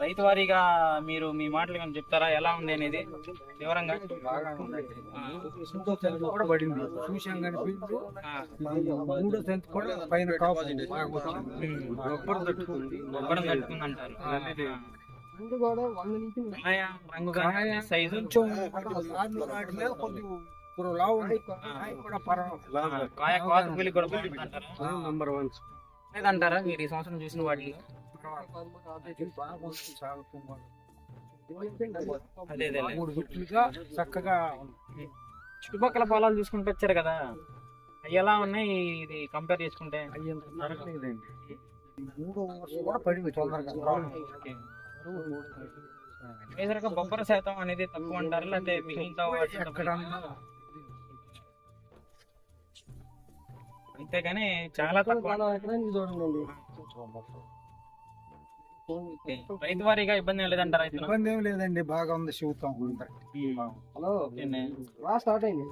రైతు వారీగా మీరు మీ మాటలు కానీ చెప్తారా? ఎలా ఉంది అనేది వివరంగా? కూడా పడింది చూసాం కానీ ఫీల్డ్ ఆ, మూడో సెంట్ కూడా పైన తట్టుకుంది గొప్పడం తట్టుకుంది అంటారు సైజు కాయ నంబర్ వన్ లేదంటారా మీరు ఈ సంవత్సరం చూసిన వాటిలో అదే మూడు గుట్లుగా చక్కగా. చుట్టుపక్కల పొలాలు చూసుకుంటూ వచ్చారు కదా? అవి ఎలా ఉన్నాయి ఇది కంపేర్ చేసుకుంటే? బొబ్బర శాతం అనేది తక్కువ అంటారు? లేకపోతే ఎక్కడన్నా అంతేగాని చాలా తక్కువ. రైతు వారీగా ఇబ్బంది ఏం లేదంటారా రైతులు? ఇబ్బంది ఏం లేదండి బాగా ఉంది శివతం హలో. స్టార్ట్ అయింది.